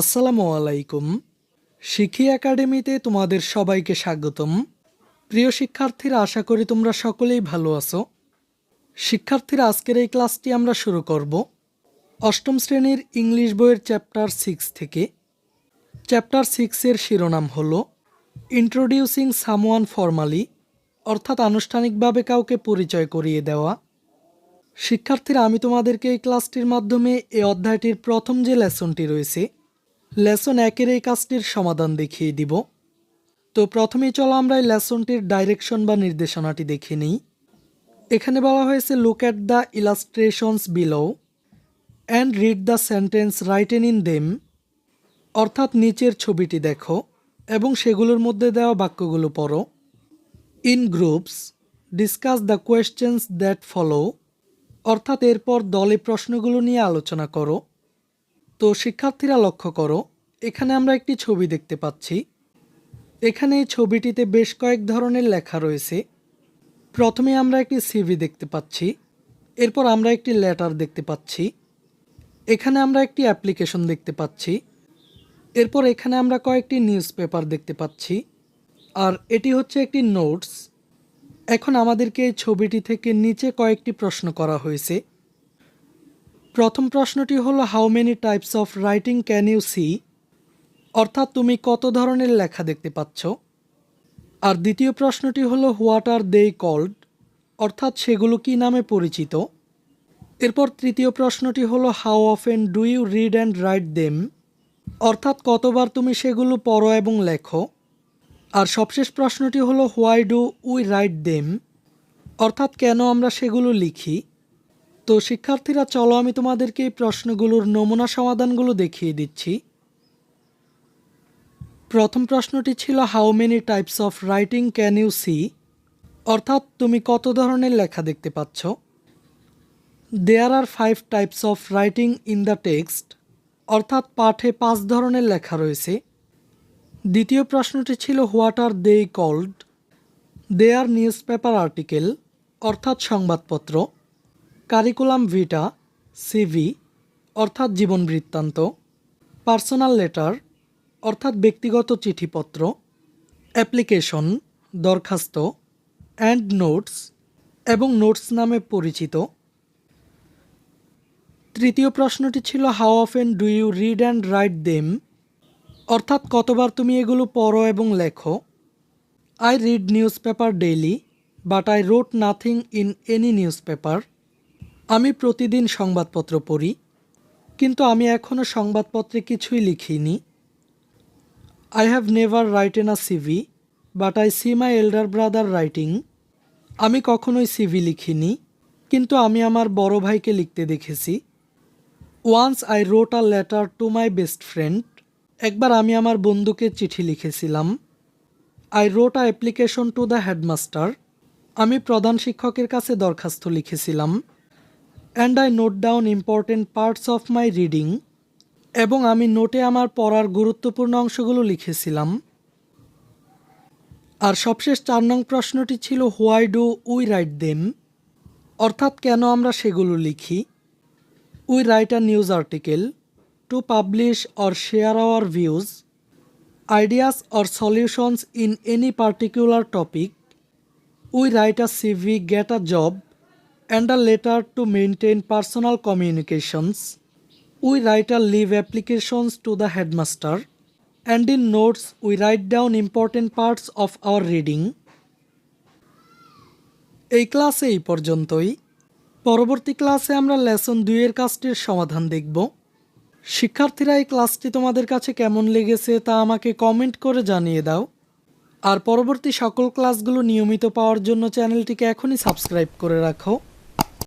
আসসালামু আলাইকুম। শিখি একাডেমিতে তোমাদের সবাইকে স্বাগতম। প্রিয় শিক্ষার্থীরা, আশা করি তোমরা সকলেই ভালো আছো। শিক্ষার্থীরা, আজকের এই ক্লাসটি আমরা শুরু করব অষ্টম শ্রেণির ইংলিশ বইয়ের চ্যাপ্টার সিক্স থেকে। চ্যাপ্টার সিক্সের শিরোনাম হল, ইন্ট্রোডিউসিং সামওয়ান ফর্মালি অর্থাৎ আনুষ্ঠানিকভাবে কাউকে পরিচয় করিয়ে দেওয়া। শিক্ষার্থীরা, আমি তোমাদেরকে এই ক্লাসটির মাধ্যমে এই অধ্যায়টির প্রথম যে লেসনটি রয়েছে লেসন একের এই কাজটির সমাধান দেখিয়ে দিব। তো প্রথমেই চলো আমরা এই লেসনটির ডাইরেকশন বা নির্দেশনাটি দেখে নিই। এখানে বলা হয়েছে look at the illustrations below and read the sentence written in them অর্থাৎ নিচের ছবিটি দেখো এবং সেগুলোর মধ্যে দেওয়া বাক্যগুলো পড়ো। In groups discuss the questions that follow অর্থাৎ এরপর দলে প্রশ্নগুলো নিয়ে আলোচনা করো। তো শিক্ষার্থীরা লক্ষ্য করো, এখানে আমরা একটি ছবি দেখতে পাচ্ছি। এখানে এই ছবিটিতে বেশ কয়েক ধরনের লেখা রয়েছে। প্রথমে আমরা একটি সিভি দেখতে পাচ্ছি, এরপর আমরা একটি লেটার দেখতে পাচ্ছি। এখানে আমরা একটি অ্যাপ্লিকেশন দেখতে পাচ্ছি, এরপর এখানে আমরা কয়েকটি নিউজ পেপার দেখতে পাচ্ছি। আর এটি হচ্ছে একটি নোটস। এখন আমাদেরকে এই ছবিটি থেকে নিচে কয়েকটি প্রশ্ন করা হয়েছে। প্রথম প্রশ্নটি হলো how many types of writing can you see অর্থাৎ তুমি কত ধরনের লেখা দেখতে পাচ্ছ? আর দ্বিতীয় প্রশ্নটি হলো হোয়াট আর দে কল্ড অর্থাৎ সেগুলো কি নামে পরিচিত? এরপর তৃতীয় প্রশ্নটি হলো how often do you read and write them অর্থাৎ কতবার তুমি সেগুলো পড়ো এবং লেখো? আর সবশেষ প্রশ্নটি হলো why do we write them অর্থাৎ কেন আমরা সেগুলো লিখি? তো শিক্ষার্থীরা, চলো আমি তোমাদেরকে এই প্রশ্নগুলোর নমুনা সমাধানগুলো দেখিয়ে দিচ্ছি। প্রথম প্রশ্নটি ছিল how many types of writing can you see অর্থাৎ, তুমি কত ধরনের লেখা দেখতে পাচ্ছ? There are five types of writing in the text অর্থাৎ, পাঠে পাঁচ ধরনের লেখা রয়েছে। দ্বিতীয় প্রশ্নটি ছিল what are they called they are newspaper article অর্থাৎ, সংবাদপত্র। কারিকুলাম ভিটা, সিভি, অর্থাৎ জীবন বৃত্তান্ত, পার্সোনাল লেটার, অর্থাৎ ব্যক্তিগত চিঠিপত্র, অ্যাপ্লিকেশন, দরখাস্ত, অ্যান্ড নোটস এবং নোটস নামে পরিচিত। তৃতীয় প্রশ্নটি ছিল, how often do you read and write them? অর্থাৎ, কতবার তুমি এগুলো পড়ো এবং লেখো? I read newspaper daily, but I wrote nothing in any newspaper আমি প্রতিদিন সংবাদপত্র পড়ি, কিন্তু আমি এখনও সংবাদপত্রে কিছুই লিখিনি। I have never written a CV but I see my elder brother writing আমি কখনোই সিভি লিখিনি, কিন্তু আমি আমার বড় ভাইকে লিখতে দেখেছি। Once I wrote a letter to my best friend একবার আমি আমার বন্ধুকে চিঠি লিখেছিলাম। I wrote a application to the headmaster আমি প্রধান শিক্ষকের কাছে দরখাস্ত লিখেছিলাম। And I note down important parts of my reading এবং আমি নোটে আমার পড়ার গুরুত্বপূর্ণ অংশগুলো লিখেছিলাম। আর সবশেষ চার নং প্রশ্নটি ছিল why do we write them অর্থাৎ কেন আমরা সেগুলো লিখি? We write a news article to publish or share our views, ideas, or solutions in any particular topic. We write a CV, get a job, and a letter to maintain personal communications we write a leave applications to the headmaster and in notes we write down important parts of our reading এই ক্লাসে এই পর্যন্তই। পরবর্তী ক্লাসে আমরা lesson দুইয়ের কাজটির সমাধান দেখব। শিক্ষার্থীরা, এই ক্লাসটি তোমাদের কাছে কেমন লেগেছে তা আমাকে কমেন্ট করে জানিয়ে দাও। আর পরবর্তী সকল ক্লাসগুলো নিয়মিত পাওয়ার জন্য চ্যানেলটিকে এখনই সাবস্ক্রাইব করে রাখো।